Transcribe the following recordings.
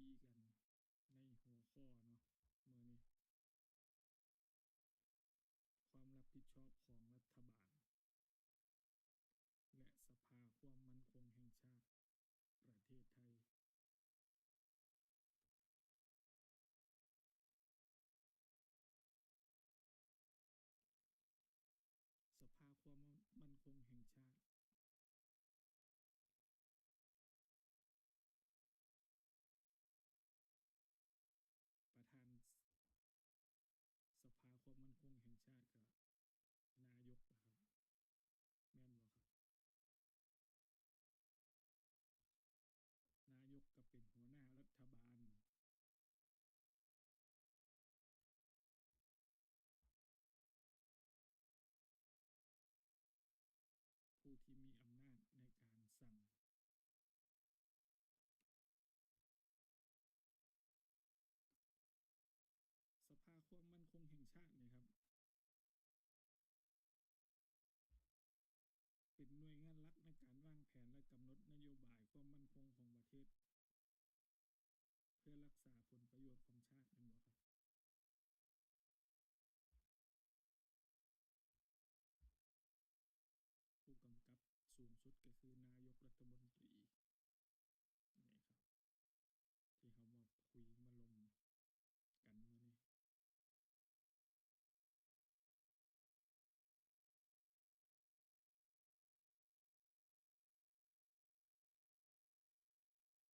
คุยกันในหัวข้อเนาะมื้อนี้ ความรับผิดชอบของรัฐบาล และสภาความมั่นคงแห่งชาติ ประเทศไทย สภาความมั่นคงแห่งชาติ ประธาน สภาความมั่นคงแห่งชาติก็นายกนะครับ แม่นบ่ครับ นายกก็เป็นหัวหน้ารัฐบาล ผู้ที่มีอำนาจในการสั่ง ส ภาความมั่นคงแห่งชาติเนี่ยครับ เป็นหน่วยงานรักในการวางแผนและกำหนดนโยบายความมั่นคงของประเทศ เพื่อรักษาผลประโยชน์ของชาติเป็นบ่ครับ ผู้กำกับสูงสุดก็คือนายกรัฐมนตรีนี่ครับ ที่เขามาคุยมาลมกันมื้อนี้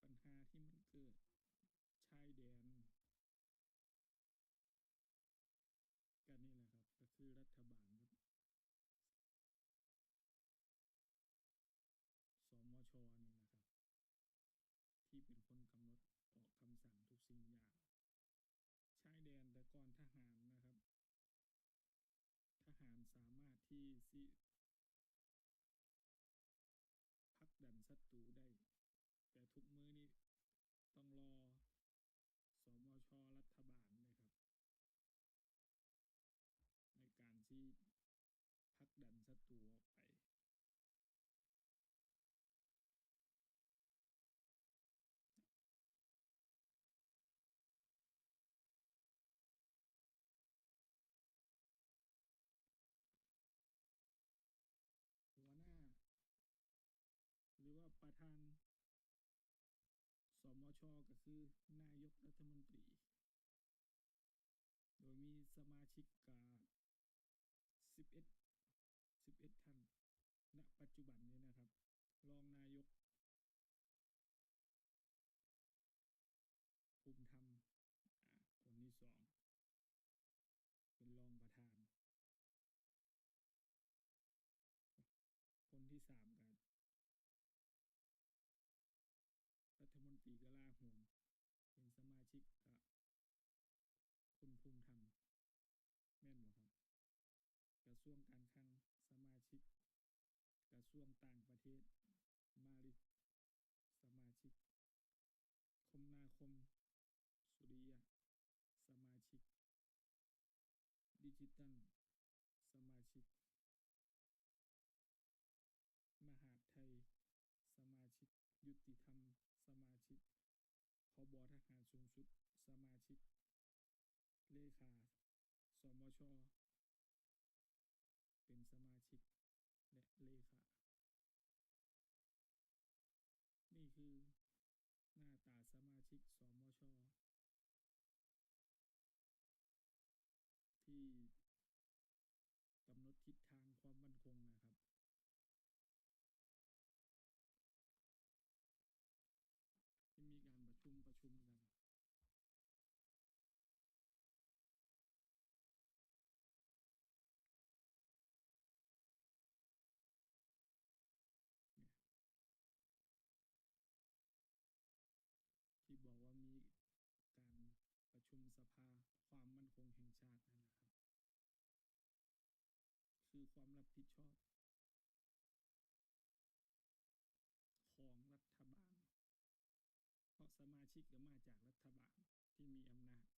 ปัญหาที่มันเกิดชายแดนกันนี่แหละ ครับก็คือรัฐบาลกับสมชนี่นะครับ ที่เป็นคนกำหนดออกคำสั่งทุกสิ่งอย่างชายแดนแต่ก่อนทหารนะครับ ทหารสามารถที่สิพักดันศัตรูได้ แต่ทุกมือนี้ต้องรอสมชรัฐบาลเลยครับ ในการที่พั กดันศัตรูออกไปหัวหน้า หรือว่าประธาน สมชก็คือนายกรัฐมนตรี โดยมีสมาชิกกา11 11 ท่าน ณ ปัจจุบันนี้นะครับ รองนายก ภูมิธรรมคนที่สองเป็นรองประธาน คนที่สามกันรัฐมนตรีกลาโหมเป็นสมาชิกกับคุณภูมิธรรม แม่นบ่ครับ กระทรวงการ ชิก กระทรวงต่างประเทศ มาลิสมาชิก คมนาคม สุริยะ สมาชิก ดิจิตัล สมาชิก มหาดไทย สมาชิก ยุติธรรม สมาชิกพบทหารสูงสุด สมาชิก เลขา สมช เป็นสมาชิก และเลขา นี่คือาตาสมาชิกสมช ที่กำหนดทิศทางความมั่นคงนะครับ ที่มีการประชุมประชุมกัน คงแห่งชาตินั่นแหละครับ คือความรับผิดชอบ ของรัฐบาล เพราะสมาชิกก็มาจากรัฐบาลที่มีอำนาจ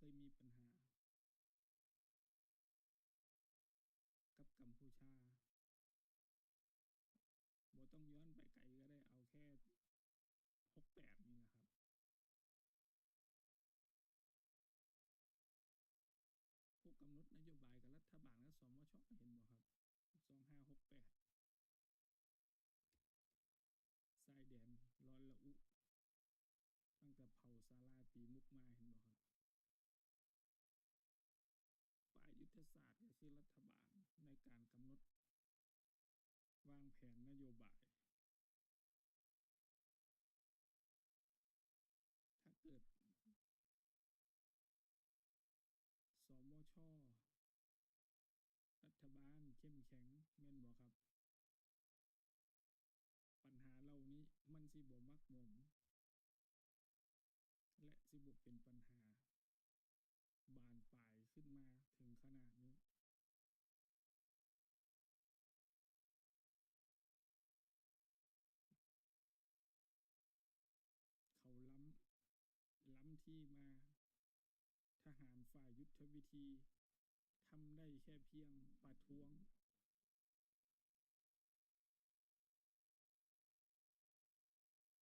เคยมีปัญหา กับกัมพูชาบ่ต้องย้อนไปไกลก็ได้เอาแค่หกแปดนี่แหละครับ ผู้กำหนดนโยบายกับรัฐบาลกับสมชเห็นบ่ครับสองห้าหกแปดทรายแดนร้อนละอุ ตั้งแต่เผาซาลาปีมุกมาเห็นบ่ครับ ฝ่ายยุทธ ศาสตร์ก็คือรัฐบาลในการกำหนด วางแผนนโยบาย ถ้าเกิด สมช รัฐบาลเข้มแข็งแม่นบ่ครับ ปัญหาเหล่านี้มันสิบ่มักหมม และสิบเป็นปัญหาบานปลายขึ้นมาถึงขนาดนี้ เขาล้ำ ล้ำ ที่มา ทหารฝ่ายยุทธวิธีทำได้แค่เพียงประท้วง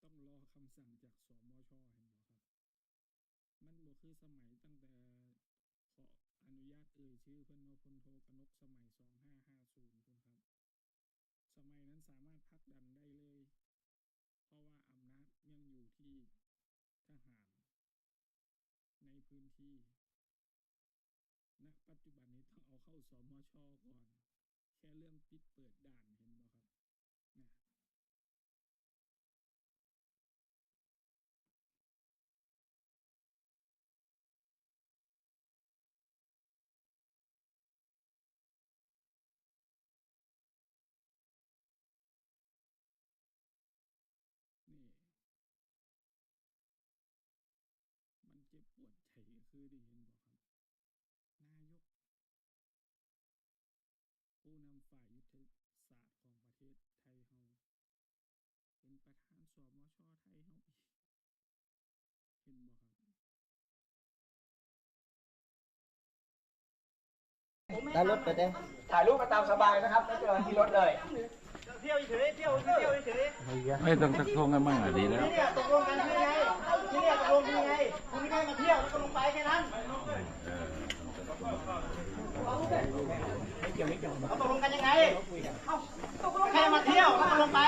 ต้องรอคำสั่งจากสมชเห็นบ่ครับ มันบ่คือสมัยตั้งแต่ขออนุญาตเอ่ยชื่อเพิ่อนว่าพลโทกนกสมัย2550คุณครับ สมัยนั้นสามารถพักดันได้เลย เพราะว่าอำนาจยังอยู่ที่ ในพื้นที่ณปัจจุบันนี้ต้องเอาเข้าสมชก่อน แค่เรื่องปิดเปิดด่านเห็นบครับนะนี่ มันเจ็บปวด ใจก็คือได้เห็นบ่ครับ นายก ผู้นำฝ่ายยุทธศาสตร์ของประเทศไทยเฮาเป็นประธานสมชไทยเฮาอีก เห็นบ่ครับได้รถไปเด้ถ่ายรูปกันตามสบายนะครับ ไม่เจอที่รถเลย เที่ยวเฉยเที่ยวเที่ยวเฉยไม่ต้องทักทวงกันบ้างอะดีแล้วที่เนี่ยตกลงกันที่ไงที่เนี่ยตกลงกันยังไงคุณไม่ได้มาเที่ยวแล้วก็ลงไปแค่นั้น เออ เขาตกลงกันยังไงเอ้าตกลงแค่มาเที่ยวแล้วก็ลงไป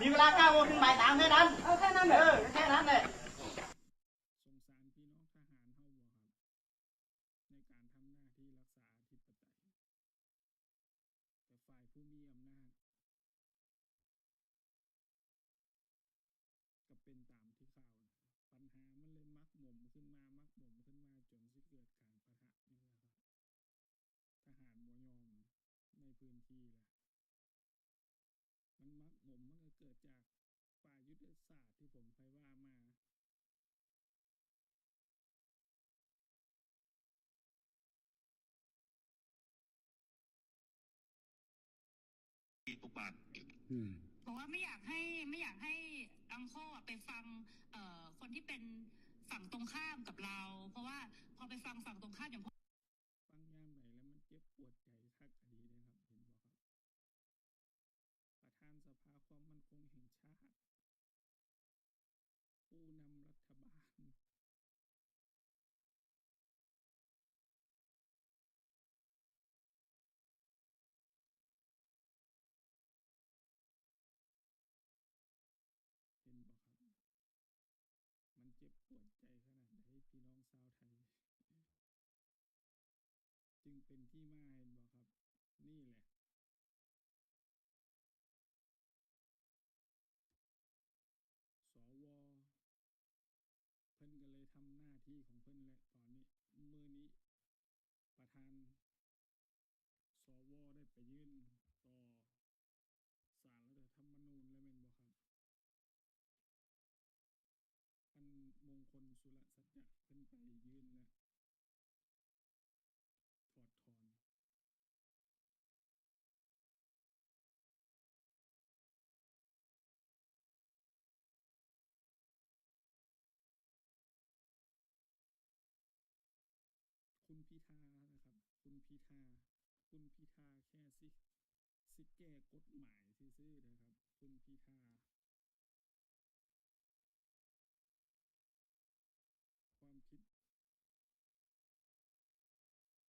มีเวลาเก้าโมงถึงบ่ายสามแค่นั้นแค่นั้นเออแค่นั้นเลยสงสารพี่น้องทหารเฮาบ่ครับในการทำหน้าที่รักษาอธิปไตยแต่ฝ่ายผู้มีอำนาจก็เป็นตามที่ข่าวปัญหามันเลยมักหมมขึ้นมามักหมมขึ้นมาจนสิเกิดการปะทะนี่แหละครับ ทหารบ่ยอมใน พื้นที่แหละมันมักหมมมันก็เกิดจากฝ่ายยุทธศาสตร์ที่ผมเคยว่ามาอุบาทบอกว่าไม่อยากให้ไม่อยากให้อังโคอะไปฟัง เอ่อคนที่เป็นฝั่งตรงข้ามกับเรา เพราะว่าพอไปฟังฝั่งตรงข้ามอย่างพวก ฟังยามไหนแล้วมันเจ็บปวดใจคักอดีเลยครับ เห็นบ่ครับ ประธานสภาความมั่นคงแห่งชาติ ผู้นำรัฐบาล เห็นบ่ครับ มันเจ็บปวดใจขนาดไหนพี่น้องชาวไทย จึง เป็นที่มาเห็นบ่ครับ นี่แหละสวเพิ่นก็เลยทำหน้าที่ของเพิ่นแหละตอนนี้มือนี้ประธานสวได้ไปยื่นต่อสารรัฐธรรมนูญแล้วแม่นบ่ครับท่านมงคลสุรสัจจะเพิ่นไปยื่นแล้ว พิธานะครับ คุณพิธา คุณพิธาแค่สิสิแก้กฎหมายซื่อๆนะครับ คุณพิธาความผิด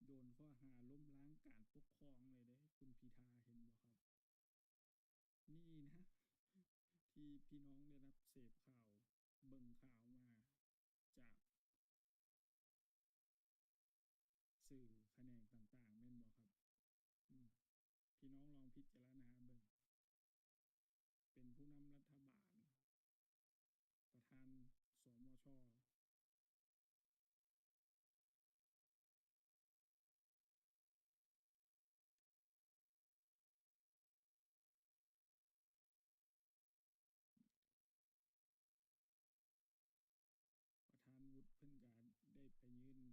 โดนข้อหาล้มล้างการปกครองเลยเด้คุณพิธาเห็นบ่ครับ นี่นะ ที่พี่น้องได้รับเสพข่าวเบิ่งข่าวมาจาก สื่อแขนงต่างๆแม่นบ่ครับอืมพี่ น้องลองพิจารณาเบิ่งเป็นผู้นำรัฐบาล ประธานสมชประธานวุฒิเพิ่นก็ได้ไปยืน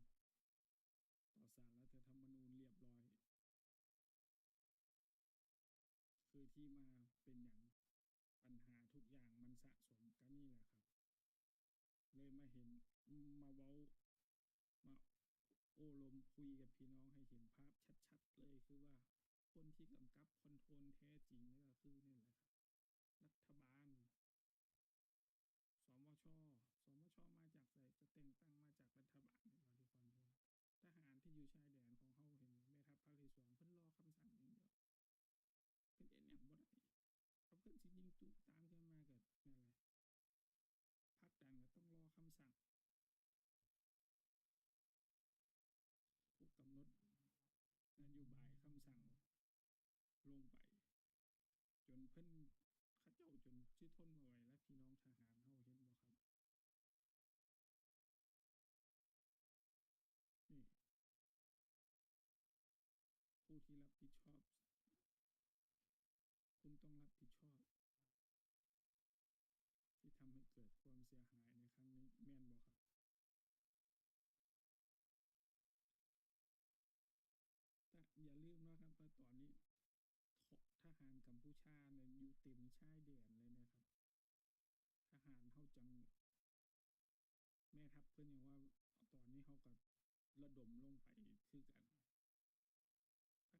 ต่อสารรัฐธรรมนูญเรียบร้อย คือ ที่มาเป็นอย่างปัญหาทุกอย่างมันสะสมกันนี่แหละครับ เลยมาเห็นมาเว้ามาโอ้ลมคุยกับพี่น้องให้เห็นภาพชัด ๆ เลยคือว่าคนที่กำกับคอนโทรลแท้จริงนี่ก็คือนี่แหละครับรัฐบาล สมช สมช มาจากไสก็แต่งตั้งมาจากรัฐบาลนี่ว่าที่คอนโทรลทหารที่อยู่ชายแดน ตุตามขึ้นมาก็นั่นแหละผลักดันก็ต้องรอคำสั่งผู้กำหนดนโยบายคำสั่งลงไป จนเพิ่นเขาเจ้าจนสิทนบ่ไหวแล้วพี่น้องทหารเฮาเห็นบ่ครับ นี่ ผู้ที่รับผิดชอบ คุณต้องรับผิดชอบ ที่ทำให้เกิด ความเสียหายในครั้งนี้แม่นบ่ครับแต่อย่าลืมนะครับว่าตอนนี้ทหารกัมพูชาเนี่ยอยู่เต็มชายแดนเลยนะครับ ทหารเฮาจัง แม่ทัพเพิ่อนยังว่าตอนนี้เฮาก็ระดมลงไปคือกัน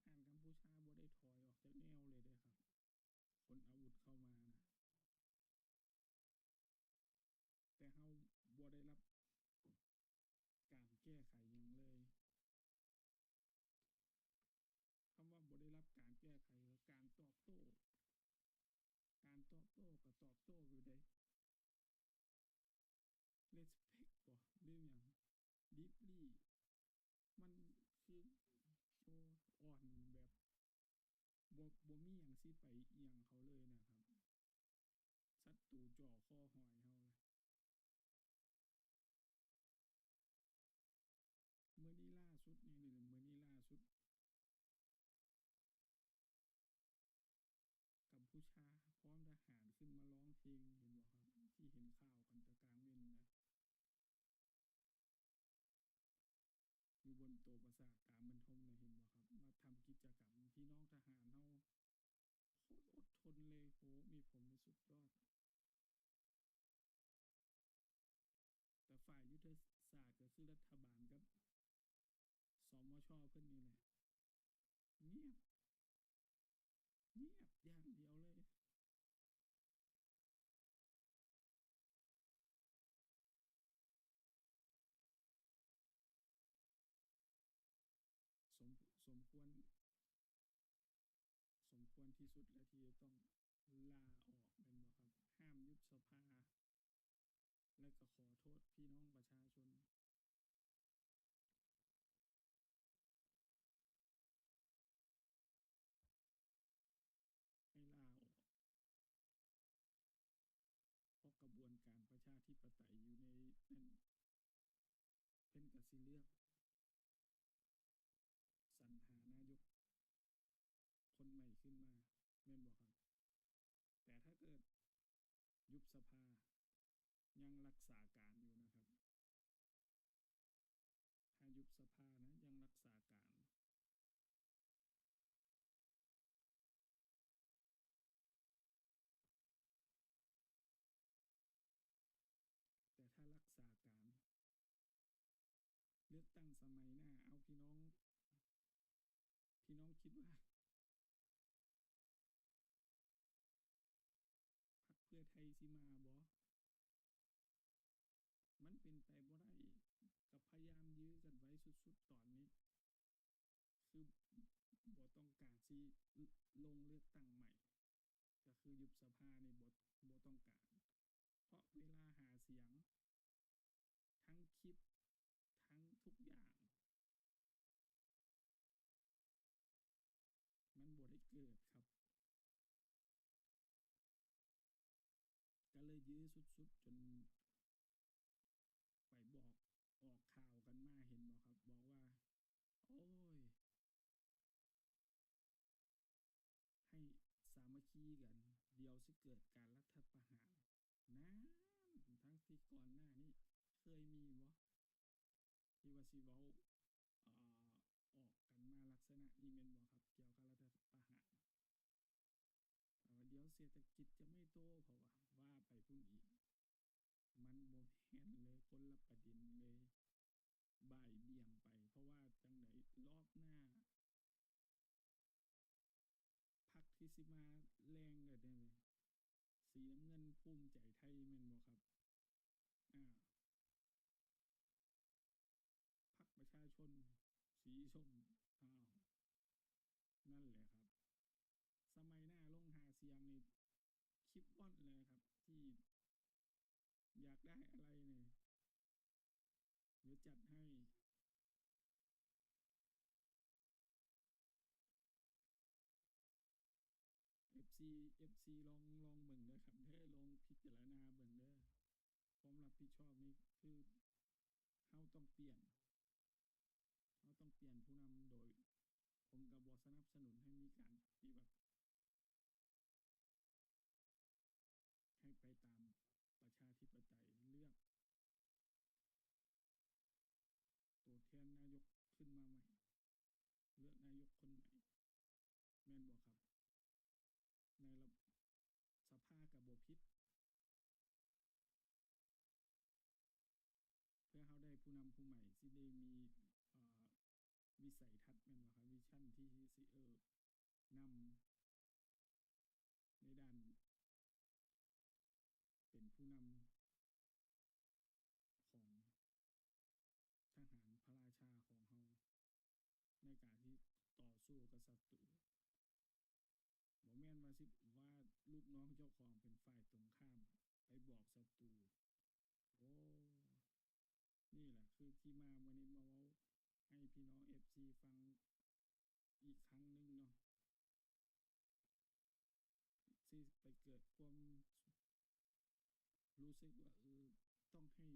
ทหารกัมพูชาบ่ได้ถอยออกจากแนวเลยเด้อครับคนอาวุธเข้ามานะแต่เฮาบ่ได้รับ แก้ไขยังเลยคำว่าบ่ได้รับการแก้ไขก็การตอบโต้ การตอบโต้ก็ตอบโต้อยู่ได้ respect บ่หรือหยัง deeply มันคือโชว์อ่อนแบบบ่บ่มีหยังสิไปอิหยังเขาเลยนะครับศัตรูจ่อคอหอยเฮาเลยมื้อนี้ล่าสุดนี่นี่มื้อนี้ล่าสุด กัมพูชาพร้อมท หารขึ้นมาร้องเพลงเห็นบ่ครับ ที่เห็นข่าวกันตะกลางเว้นนะอยู่บนโตปราสาทตามบรรทมนะเห็นบ่ครับ มาทำกิจกรรมพี่น้องทหารเฮาโคตรอดทนเลยโหนี่ผมนี่สุดยอด แต่ฝ่ายยุทธศาสตร์ก็คือรัฐบาลกับสมชเพิ่อนนี่แหละเงียบ เงียบอย่างเดียว ที่สุดและที่จะต้องลาออกเป็นบ่ครับ ห้ามยุบสภา และก็ขอโทษพี่น้องประชาชน ให้ลาออกเพราะกระบวนการประชาธิปไตยอยู่ในนั่นเพิ่นก็สิเลือก ขึ้นมาแม่นบ่ครับ แต่ถ้าเกิดยุบสภายังรักษาการอยู่นะครับ ถ้ายุบสภานะยังรักษาการแต่ถ้ารักษาการ เลือกตั้งสมัยหน้า เอาพี่น้อง พี่น้องคิดว่า สิมาบ่มันเป็นไปบ่ได้กับพยายามยื้อกันไว้สุดๆตอนนี้ คือบ่ต้องการสิลงเลือกตั้งใหม่ ก็คือยุบสภาในบ่บ่ต้องการ เพราะเวลาหาเสียง ทั้งคลิปทั้งทุกอย่าง มันบ่ได้เกิดครับ ก็เล ยยื้อสุดๆ จนไปบอกออกข่าวกันมาเห็นบ่ครับ บอกว่า โอ้ย ให้สามัคคีกัน เดี๋ยวสิเกิดการรัฐประหารนั่นทั้งที่ก่อนหน้านี้เคยมีบ่ที่ว่าสิเว้าออกกันมาลักษณะนี้แม่นบ่ครับ เกี่ยวกับรัฐประหารแต่ว่าเดี๋ยวเศรษฐกิจจะไม่โตเพราะว่า ไปพุ่นอีกมันบ่แม่นเลยคนละประเด็นเลยบ่ายเบี่ยงไป เพราะว่าจังไดรอบหน้าพักที่สิมาแรงก็ได้เลยสีน้ำเงินภูมิใจไทยแม่นบ่ครับอ่าพักประชาชน สีส้มอ้าวนั่นแหละครับ สมัยหน้าลงหาเสียงนี่คลิปว่อนเลยครับ ที่อยากได้อะไรเนี่ยเดี๋ยวจัดให้ FC FC ลองลองเบิ่งเด้อครับเด้อลองพิจารณาเบิ่งเด้อความรับผิดชอบนี่คือเฮาต้องเปลี่ยนเฮาต้องเปลี่ยนผู้นำโดย ผมก็บ่สนับสนุนให้มีการปฏิวัติ ให้ไปตามประชาธิปไตยเลือก ตัวแทนนายก ขึ้นมาใหม่ เลือกนายกคนใหม่แม่นบ่ครับ ในระสภากับบพิษเพื่อเขาได้ผู้นำผู้ใหม่สิได้มีวิสัยทัศน์แม่นบ่ครับวิชั่นที่สิเออนำในด้าน เป็นผู้นำของทหารพระราชาของเฮาในการที่ต่อ สู้กับศัตรูบ่แม่นว่าสิว่าลูกน้องเจ้าของเป็นฝ่ายตรงข้าม ไปบอกศัตรูโอ้นี่แหละคือที่มาวันนี้มาเว้าให้พี่น้อง FC ฟังอีกครั้งหนึ่งเนาะสิไปเกิดความรู้สึกว่าเออต้องให้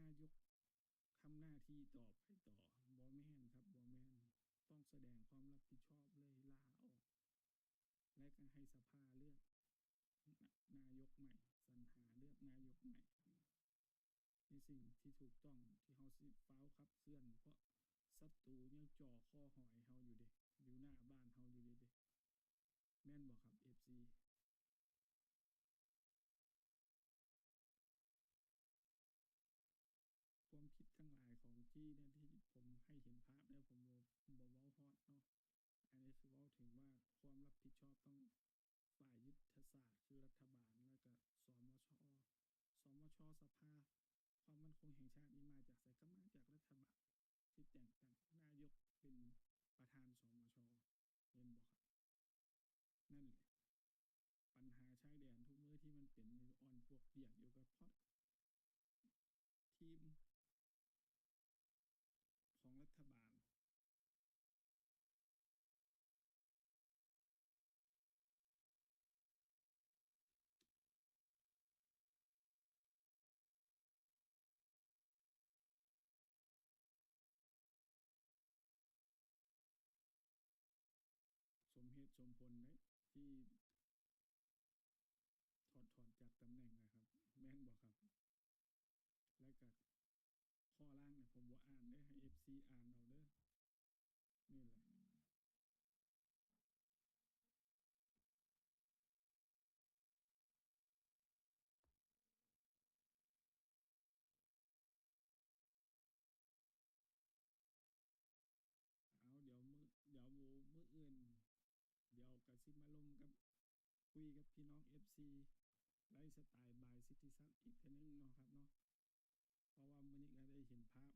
นายกทำหน้าที่ต่อไปต่อบ่แม่นครับบ่แม่ แสดงความรับผิดชอบเลยลาออก และก็ให้สภาเลือกนายกใหม่สรรหาเลือกนายกใหม่ ในสิ่งที่ถูกต้องที่เฮาสิฟ้าวขับเคลื่อนเพราะศัตรูยังจ่อคอหอยเฮาอยู่เด้อยู่หน้าบ้านเฮาอยู่เด็แม่นบอกครับเอฟซีมคิดทั้งหลายของจี้เนี่ยที่ผมให้เห็นภาพเนี่ยผมบ่บ่เว้าฮอดเนาะอันนี้คือว้าถึงว่าความรับผิดชอบต้องฝ่ายยุทธศาสตร์คือรัฐบาลแล้วก็สมชสมชสภา ความมั่นคงแห่งชาตินี่มาจากไสก็มาจากรัฐบาลที่แต่งตั้งนายกเป็นประธานสมชเห็นบ่ครับ นั่นแหละ ปัญหาชายแดนทุกเมื้อที่มันเป็นอยู่อ่อนปวกเปียกอยู่ก็เพราะทีม ตุสมพลนะที่ถอดถอนจากตำแหน่งนะครับ แม่นบ่ครับ และกับข้อล่างเนี่ยผมว่าอ่านได้ให้ FC อ่านเอาเด้อนี่แหละ เอาเดี๋ยวมือเดี๋ยวมือมืออื่นิมาลมกับคุยกับพี่น้อง FC ไลฟ์สไตล์บายซิติซักอีกเทีนึงเนาะครับเนาะเพราะว่ามื้อนี้ก็ได้เห็นภาพ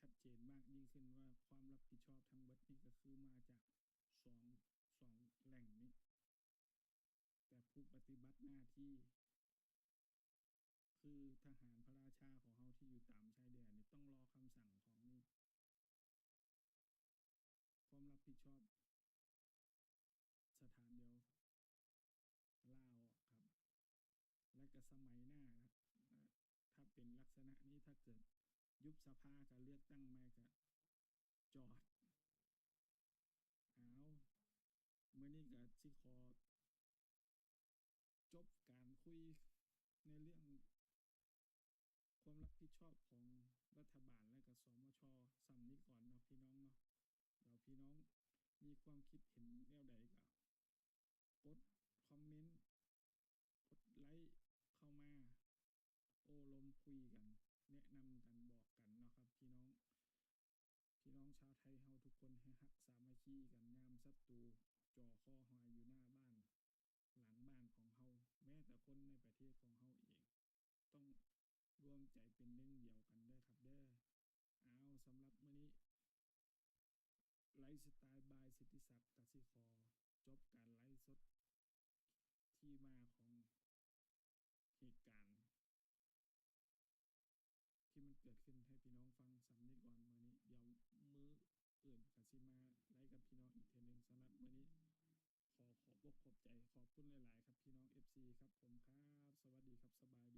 ชัดเจนมากยิ่งขึ้นว่าความรับผิดชอบทั้งเบิดนี่ก็คือมาจากสองสองแหล่งนี้ แต่ผู้ปฏิบัติหน้าที่ คือทหารพระราชาของเราที่อยู่ตามชายแดนนี่ต้องรอคำสั่งของนี่ความรับผิดชอบ สถานเดียวลาวครับ และก็สมัยหน้านะนะถ้าเป็นลักษณะนี้ถ้าเกิดยุบสภาก็เลือกตั้งใหม่ก็จอดเอาเมื่อนี้ก็สิขอจบการคุยในเรื่องความรับผิดชอบของรัฐบาลและก็สมชสำนี้ก่อนเนาะพี่น้องเนาะเดี๋ยวพี่น้องมีความคิดเห็นแนวใดก็กดคอมเมนต์ กดไลค์เข้ามา โอ้ลมคุยกัน แนะนำกันบอกกันเนาะครับพี่น้อง พี่น้องชาวไทยเฮาทุกคนให้ฮักสามัคคีกันยามศัตรูจ่อคอหอยอยู่หน้าบ้าน หลังบ้านของเฮาแม้แต่คนในประเทศของเฮาเอง ต้องรวมใจเป็นหนึ่งเดียวกันเด้อครับเด้อเอาสำหรับมื้อนี้ไลฟ์สไตล์บายสิทธิศักดิ์กสิคอจบการไลฟ์สดที่มาของเหตุการณ์ ที่มันเกิดขึ้นให้พี่น้องฟังสำนึกก่อนมือนี้ เดี๋ยวมื ออื่นกสิมาไลฟ์กับพี่น้องอีกเทนึงสำหรับวันนี้ ขอขอบอกขอบใจขอบคุณหลาย ๆ ครับพี่น้อง FC ครับผมครับ สวัสดีครับสบายดี